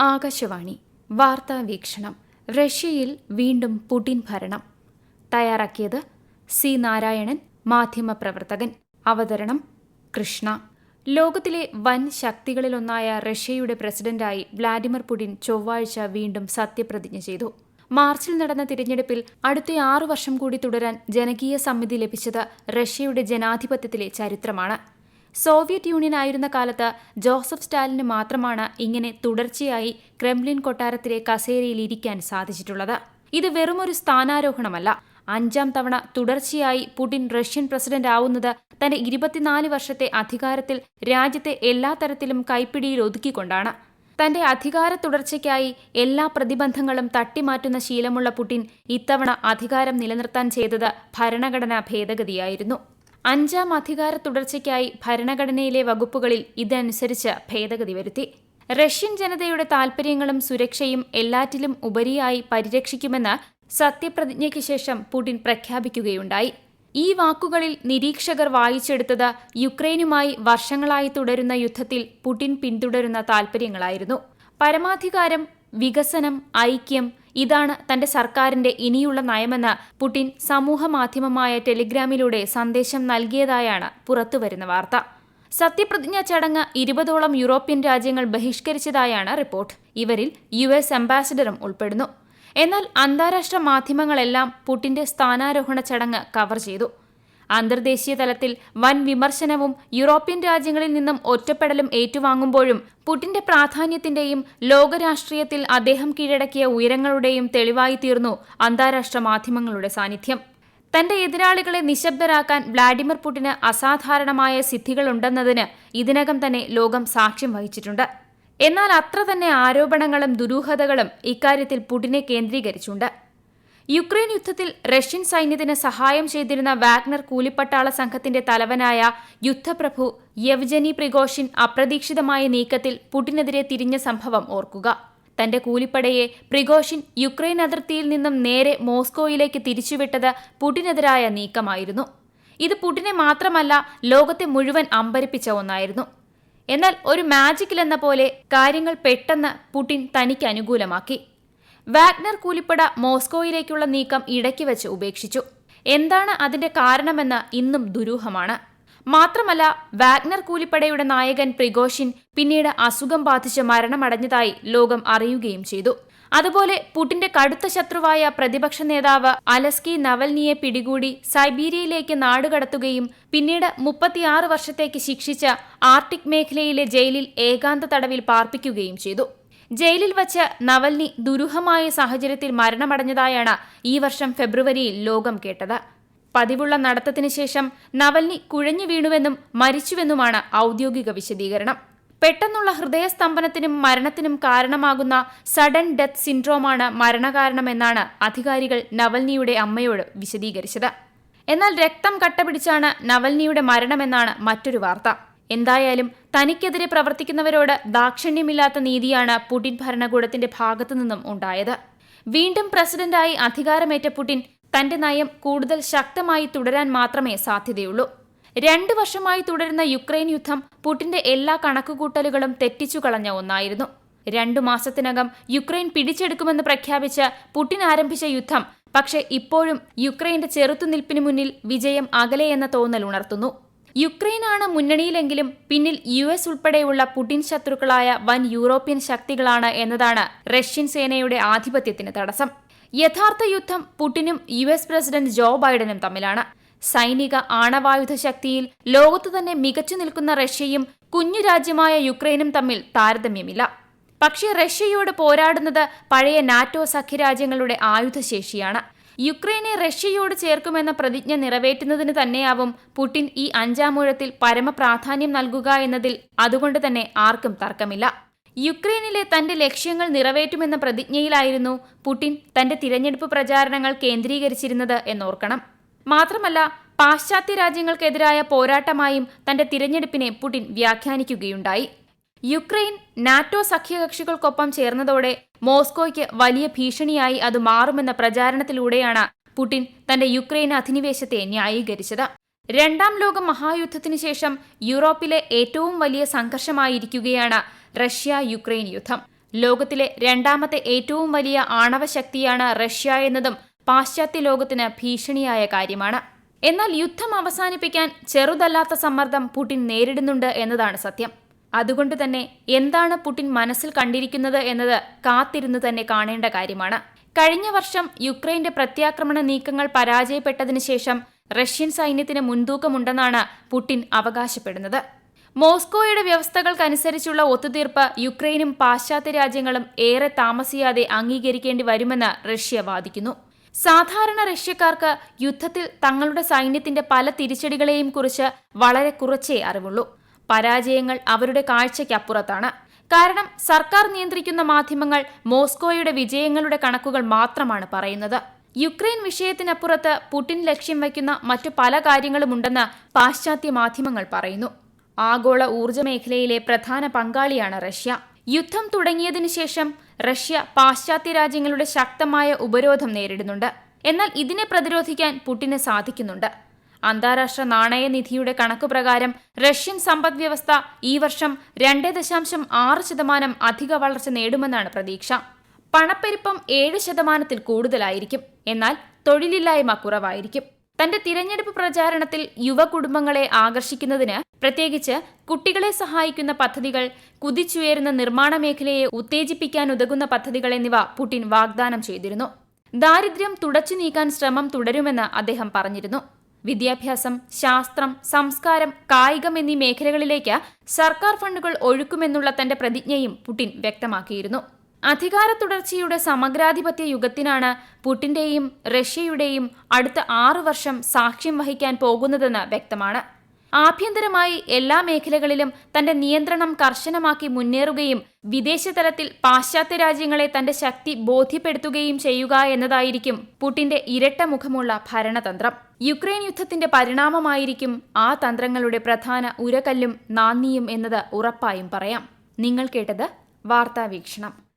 ആകാശവാണി. വാർത്താ വീക്ഷണം. റഷ്യയിൽ വീണ്ടും പുടിൻ ഭരണം. തയ്യാറാക്കിയത് സി നാരായണൻ മാധ്യമപ്രവർത്തകൻ. അവതരണം കൃഷ്ണ. ലോകത്തിലെ വൻ ശക്തികളിലൊന്നായ റഷ്യയുടെ പ്രസിഡന്റായി വ്ളാഡിമിർ പുടിൻ ചൊവ്വാഴ്ച വീണ്ടും സത്യപ്രതിജ്ഞ ചെയ്തു. മാർച്ചിൽ നടന്ന തിരഞ്ഞെടുപ്പിൽ അടുത്ത ആറു വർഷം കൂടി തുടരാൻ ജനകീയ സമിതി ലഭിച്ചത് റഷ്യയുടെ ജനാധിപത്യത്തിലെ ചരിത്രമാണ്. സോവിയറ്റ് യൂണിയൻ ആയിരുന്ന കാലത്ത് ജോസഫ് സ്റ്റാലിന് മാത്രമാണ് ഇങ്ങനെ തുടർച്ചയായി ക്രെംലിൻ കൊട്ടാരത്തിലെ കസേരയിൽ ഇരിക്കാൻ സാധിച്ചിട്ടുള്ളത്. ഇത് വെറുമൊരു സ്ഥാനാരോഹണമല്ല. അഞ്ചാം തവണ തുടർച്ചയായി പുടിൻ റഷ്യൻ പ്രസിഡന്റ് ആവുന്നത് തന്റെ ഇരുപത്തിനാല് വർഷത്തെ അധികാരത്തിൽ രാജ്യത്തെ എല്ലാ തരത്തിലും കൈപ്പിടിയിൽ ഒതുക്കിക്കൊണ്ടാണ്. തന്റെ അധികാര തുടർച്ചയ്ക്കായി എല്ലാ പ്രതിബന്ധങ്ങളും തട്ടിമാറ്റുന്ന ശീലമുള്ള പുടിൻ ഇത്തവണ അധികാരം നിലനിർത്താൻ ചെയ്തത് ഭരണഘടനാ ഭേദഗതിയായിരുന്നു. അഞ്ചാം അധികാര തുടർച്ചയ്ക്കായി ഭരണഘടനയിലെ വകുപ്പുകളിൽ ഇതനുസരിച്ച് ഭേദഗതി വരുത്തി. റഷ്യൻ ജനതയുടെ താൽപര്യങ്ങളും സുരക്ഷയും എല്ലാറ്റിലും ഉപരിയായി പരിരക്ഷിക്കുമെന്ന് സത്യപ്രതിജ്ഞയ്ക്ക് ശേഷം പുടിൻ പ്രഖ്യാപിക്കുകയുണ്ടായി. ഈ വാക്കുകളിൽ നിരീക്ഷകർ വായിച്ചെടുത്തത് യുക്രൈനുമായി വർഷങ്ങളായി തുടരുന്ന യുദ്ധത്തിൽ പുടിൻ പിന്തുടരുന്ന താൽപര്യങ്ങളായിരുന്നു. പരമാധികാരം വികസനം ഐക്യം ഇതാണ് തന്റെ സർക്കാരിന്റെ ഇനിയുള്ള നയമെന്ന് പുടിൻ സമൂഹമാധ്യമമായ ടെലിഗ്രാമിലൂടെ സന്ദേശം നൽകിയതായാണ് പുറത്തുവരുന്ന വാർത്ത. സത്യപ്രതിജ്ഞ ചടങ്ങ് ഇരുപതോളം യൂറോപ്യൻ രാജ്യങ്ങൾ ബഹിഷ്കരിച്ചതായാണ് റിപ്പോർട്ട്. ഇവരിൽ യു എസ് അംബാസിഡറും ഉൾപ്പെടുന്നു. എന്നാൽ അന്താരാഷ്ട്ര മാധ്യമങ്ങളെല്ലാം പുടിന്റെ സ്ഥാനാരോഹണ ചടങ്ങ് കവർ ചെയ്തു. അന്തർദേശീയ തലത്തിൽ വൻ വിമർശനവും യൂറോപ്യൻ രാജ്യങ്ങളിൽ നിന്നും ഒറ്റപ്പെടലും ഏറ്റുവാങ്ങുമ്പോഴും പുടിന്റെ പ്രാധാന്യത്തിന്റെയും ലോകരാഷ്ട്രീയത്തിൽ അദ്ദേഹം കീഴടക്കിയ ഉയരങ്ങളുടെയും തെളിവായി തീർന്നു അന്താരാഷ്ട്ര മാധ്യമങ്ങളുടെ സാന്നിധ്യം. തന്റെ എതിരാളികളെ നിശബ്ദരാക്കാൻ വ്ളാഡിമിർ പുടിന് അസാധാരണമായ സിദ്ധികളുണ്ടെന്നതിന് ഇതിനകം തന്നെ ലോകം സാക്ഷ്യം വഹിച്ചിട്ടുണ്ട്. എന്നാൽ അത്ര തന്നെ ആരോപണങ്ങളും ദുരൂഹതകളും ഇക്കാര്യത്തിൽ പുടിനെ കേന്ദ്രീകരിച്ചുണ്ട്. യുക്രൈൻ യുദ്ധത്തിൽ റഷ്യൻ സൈന്യത്തിന് സഹായം ചെയ്തിരുന്ന വാഗ്നർ കൂലിപ്പട്ടാള സംഘത്തിന്റെ തലവനായ യുദ്ധപ്രഭു യവ്ജനി പ്രിഗോഷിൻ അപ്രതീക്ഷിതമായ നീക്കത്തിൽ പുടിനെതിരെ തിരിഞ്ഞ സംഭവം ഓർക്കുക. തന്റെ കൂലിപ്പടയെ പ്രിഗോഷിൻ യുക്രൈൻ അതിർത്തിയിൽ നിന്നും നേരെ മോസ്കോയിലേക്ക് തിരിച്ചുവിട്ടത് പുടിനെതിരായ നീക്കമായിരുന്നു. ഇത് പുടിനെ മാത്രമല്ല ലോകത്തെ മുഴുവൻ അമ്പരിപ്പിച്ച ഒന്നായിരുന്നു. എന്നാൽ ഒരു മാജിക്കിലെന്ന പോലെ കാര്യങ്ങൾ പെട്ടെന്ന് പുടിൻ തനിക്ക് അനുകൂലമാക്കി. വാഗ്നർ കൂലിപ്പട മോസ്കോയിലേക്കുള്ള നീക്കം ഇടയ്ക്ക് വെച്ച് ഉപേക്ഷിച്ചു. എന്താണ് അതിന്റെ കാരണമെന്ന് ഇന്നും ദുരൂഹമാണ്. മാത്രമല്ല വാഗ്നർ കൂലിപ്പടയുടെ നായകൻ പ്രിഗോഷിൻ പിന്നീട് അസുഖം ബാധിച്ച് മരണമടഞ്ഞതായി ലോകം അറിയുകയും ചെയ്തു. അതുപോലെ പുടിന്റെ കടുത്ത ശത്രുവായ പ്രതിപക്ഷ നേതാവ് അലസ്കി നവൽനിയെ പിടികൂടി സൈബീരിയയിലേക്ക് നാടുകടത്തുകയും പിന്നീട് മുപ്പത്തിയാറ് വർഷത്തേക്ക് ശിക്ഷിച്ച ആർട്ടിക് മേഖലയിലെ ജയിലിൽ ഏകാന്ത തടവിൽ പാർപ്പിക്കുകയും ചെയ്തു. ജയിലിൽ വച്ച് നവൽനി ദുരൂഹമായ സാഹചര്യത്തിൽ മരണമടഞ്ഞതായാണ് ഈ വർഷം ഫെബ്രുവരിയിൽ ലോകം കേട്ടത്. പതിവുള്ള നടത്തത്തിന് ശേഷം നവൽനി കുഴഞ്ഞു വീണുവെന്നും മരിച്ചുവെന്നുമാണ് ഔദ്യോഗിക വിശദീകരണം. പെട്ടെന്നുള്ള ഹൃദയസ്തംഭനത്തിനും മരണത്തിനും കാരണമാകുന്ന സഡൻ ഡെത്ത് സിൻഡ്രോമാണ് മരണകാരണമെന്നാണ് അധികാരികൾ നവൽനിയുടെ അമ്മയോട് വിശദീകരിച്ചത്. എന്നാൽ രക്തം കട്ടപിടിച്ചാണ് നവൽനിയുടെ മരണമെന്നാണ് മറ്റൊരു വാർത്ത. എന്തായാലും തനിക്കെതിരെ പ്രവർത്തിക്കുന്നവരോട് ദാക്ഷിണ്യമില്ലാത്ത നീതിയാണ് പുടിൻ ഭരണകൂടത്തിന്റെ ഭാഗത്തു നിന്നും ഉണ്ടായത്. വീണ്ടും പ്രസിഡന്റായി അധികാരമേറ്റ പുടിൻ തന്റെ നയം കൂടുതൽ ശക്തമായി തുടരാൻ മാത്രമേ സാധ്യതയുള്ളൂ. രണ്ടു വർഷമായി തുടരുന്ന യുക്രൈൻ യുദ്ധം പുടിന്റെ എല്ലാ കണക്കുകൂട്ടലുകളും തെറ്റിച്ചു കളഞ്ഞ ഒന്നായിരുന്നു. രണ്ടു മാസത്തിനകം യുക്രൈൻ പിടിച്ചെടുക്കുമെന്ന് പ്രഖ്യാപിച്ച് പുടിൻ ആരംഭിച്ച യുദ്ധം പക്ഷേ ഇപ്പോഴും യുക്രൈന്റെ ചെറുത്തുനിൽപ്പിന് മുന്നിൽ വിജയം അകലെയെന്ന തോന്നൽ ഉണർത്തുന്നു. യുക്രൈനാണ് മുന്നണിയിലെങ്കിലും പിന്നിൽ യു എസ് ഉൾപ്പെടെയുള്ള പുടിൻ ശത്രുക്കളായ വൻ യൂറോപ്യൻ ശക്തികളാണ് എന്നതാണ് റഷ്യൻ സേനയുടെ ആധിപത്യത്തിന് തടസ്സം. യഥാർത്ഥ യുദ്ധം പുടിനും യു എസ് പ്രസിഡന്റ് ജോ ബൈഡനും തമ്മിലാണ്. സൈനിക ആണവായുധ ശക്തിയിൽ ലോകത്തു തന്നെ മികച്ചു നിൽക്കുന്ന റഷ്യയും കുഞ്ഞു രാജ്യമായ യുക്രൈനും തമ്മിൽ താരതമ്യമില്ല. പക്ഷേ റഷ്യയോട് പോരാടുന്നത് പഴയ നാറ്റോ സഖ്യരാജ്യങ്ങളുടെ ആയുധശേഷിയാണ്. യുക്രൈനെ റഷ്യയോട് ചേർക്കുമെന്ന പ്രതിജ്ഞ നിറവേറ്റുന്നതിന് തന്നെയാവും പുടിൻ ഈ അഞ്ചാമൂഴത്തിൽ പരമപ്രാധാന്യം നൽകുക എന്നതിൽ അതുകൊണ്ട് തന്നെ ആർക്കും തർക്കമില്ല. യുക്രൈനിലെ തന്റെ ലക്ഷ്യങ്ങൾ നിറവേറ്റുമെന്ന പ്രതിജ്ഞയിലായിരുന്നു പുടിൻ തന്റെ തിരഞ്ഞെടുപ്പ് പ്രചാരണങ്ങൾ കേന്ദ്രീകരിച്ചിരുന്നത് എന്നോർക്കണം. മാത്രമല്ല പാശ്ചാത്യ രാജ്യങ്ങൾക്കെതിരായ പോരാട്ടമായും തന്റെ തിരഞ്ഞെടുപ്പിനെ പുടിൻ വ്യാഖ്യാനിക്കുകയുണ്ടായി. യുക്രൈൻ നാറ്റോ സഖ്യകക്ഷികൾക്കൊപ്പം ചേർന്നതോടെ മോസ്കോയ്ക്ക് വലിയ ഭീഷണിയായി അത് മാറുമെന്ന പ്രചാരണത്തിലൂടെയാണ് പുടിൻ തന്റെ യുക്രൈൻ അധിനിവേശത്തെ ന്യായീകരിച്ചത്. രണ്ടാം ലോക മഹായുദ്ധത്തിനു ശേഷം യൂറോപ്പിലെ ഏറ്റവും വലിയ സംഘർഷമായിരിക്കുകയാണ് റഷ്യ യുക്രൈൻ യുദ്ധം. ലോകത്തിലെ രണ്ടാമത്തെ ഏറ്റവും വലിയ ആണവ ശക്തിയാണ് റഷ്യ എന്നതും പാശ്ചാത്യ ലോകത്തിന് ഭീഷണിയായ കാര്യമാണ്. എന്നാൽ യുദ്ധം അവസാനിപ്പിക്കാൻ ചെറുതല്ലാത്ത സമ്മർദ്ദം പുടിൻ നേരിടുന്നുണ്ട് എന്നതാണ് സത്യം. അതുകൊണ്ട് തന്നെ എന്താണ് പുടിൻ മനസ്സിൽ കണ്ടിരിക്കുന്നത് എന്നത് കാത്തിരുന്ന് തന്നെ കാണേണ്ട കാര്യമാണ്. കഴിഞ്ഞ വർഷം യുക്രൈന്റെ പ്രത്യാക്രമണ നീക്കങ്ങൾ പരാജയപ്പെട്ടതിനു ശേഷം റഷ്യൻ സൈന്യത്തിന് മുൻതൂക്കമുണ്ടെന്നാണ് പുടിൻ അവകാശപ്പെടുന്നത്. മോസ്കോയുടെ വ്യവസ്ഥകൾക്കനുസരിച്ചുള്ള ഒത്തുതീർപ്പ് യുക്രൈനും പാശ്ചാത്യ രാജ്യങ്ങളും ഏറെ താമസിയാതെ അംഗീകരിക്കേണ്ടി വരുമെന്ന് റഷ്യ വാദിക്കുന്നു. സാധാരണ റഷ്യക്കാർക്ക് യുദ്ധത്തിൽ തങ്ങളുടെ സൈന്യത്തിന്റെ പല തിരിച്ചടികളെയും കുറിച്ച് വളരെ കുറച്ചേ അറിവുള്ളൂ. പരാജയങ്ങൾ അവരുടെ കാഴ്ചയ്ക്കപ്പുറത്താണ്. കാരണം സർക്കാർ നിയന്ത്രിക്കുന്ന മാധ്യമങ്ങൾ മോസ്കോയുടെ വിജയങ്ങളുടെ കണക്കുകൾ മാത്രമാണ് പറയുന്നത്. യുക്രൈൻ വിഷയത്തിനപ്പുറത്ത് പുടിൻ ലക്ഷ്യം വയ്ക്കുന്ന മറ്റു പല കാര്യങ്ങളുമുണ്ടെന്ന് പാശ്ചാത്യ മാധ്യമങ്ങൾ പറയുന്നു. ആഗോള ഊർജ മേഖലയിലെ പ്രധാന പങ്കാളിയാണ് റഷ്യ. യുദ്ധം തുടങ്ങിയതിനു ശേഷം റഷ്യ പാശ്ചാത്യ രാജ്യങ്ങളുടെ ശക്തമായ ഉപരോധം നേരിടുന്നുണ്ട്. എന്നാൽ ഇതിനെ പ്രതിരോധിക്കാൻ പുടിന് സാധിക്കുന്നുണ്ട്. അന്താരാഷ്ട്ര നാണയനിധിയുടെ കണക്കുപ്രകാരം റഷ്യൻ സമ്പദ് വ്യവസ്ഥ ഈ വർഷം രണ്ട് ദശാംശം ആറ് ശതമാനം അധിക വളർച്ച നേടുമെന്നാണ് പ്രതീക്ഷ. പണപ്പെരുപ്പം ഏഴ് ശതമാനത്തിൽ കൂടുതലായിരിക്കും. എന്നാൽ തൊഴിലില്ലായ്മ കുറവായിരിക്കും. തന്റെ തിരഞ്ഞെടുപ്പ് പ്രചാരണത്തിൽ യുവ കുടുംബങ്ങളെ ആകർഷിക്കുന്നതിന് പ്രത്യേകിച്ച് കുട്ടികളെ സഹായിക്കുന്ന പദ്ധതികൾ കുതിച്ചുയരുന്ന നിർമ്മാണ മേഖലയെ ഉത്തേജിപ്പിക്കാനുതകുന്ന പദ്ധതികൾ എന്നിവ പുടിൻ വാഗ്ദാനം ചെയ്തിരുന്നു. ദാരിദ്ര്യം തുടച്ചു നീക്കാൻ ശ്രമം തുടരുമെന്ന് അദ്ദേഹം പറഞ്ഞിരുന്നു. വിദ്യാഭ്യാസം ശാസ്ത്രം സംസ്കാരം കായികം എന്നീ മേഖലകളിലേക്ക് സർക്കാർ ഫണ്ടുകൾ ഒഴുക്കുമെന്നുള്ള തന്റെ പ്രതിജ്ഞയും പുടിൻ വ്യക്തമാക്കിയിരുന്നു. അധികാര തുടർച്ചയുടെ സമഗ്രാധിപത്യ യുഗത്തിനാണ് പുടിന്റെയും റഷ്യയുടെയും അടുത്ത ആറു വർഷം സാക്ഷ്യം വഹിക്കാൻ പോകുന്നതെന്ന് വ്യക്തമാണ്. ആഭ്യന്തരമായി എല്ലാ മേഖലകളിലും തന്റെ നിയന്ത്രണം കർശനമാക്കി മുന്നേറുകയും വിദേശതലത്തിൽ പാശ്ചാത്യ രാജ്യങ്ങളെ തന്റെ ശക്തി ബോധ്യപ്പെടുത്തുകയും ചെയ്യുക എന്നതായിരിക്കും പുടിന്റെ ഇരട്ട മുഖമുള്ള ഭരണതന്ത്രം. യുക്രൈൻ യുദ്ധത്തിന്റെ പരിണാമമായിരിക്കും ആ തന്ത്രങ്ങളുടെ പ്രധാന ഉരകല്ലും നാന്ദിയും എന്നത് ഉറപ്പായും പറയാം. നിങ്ങൾ കേട്ടത് വാർത്താവീക്ഷണം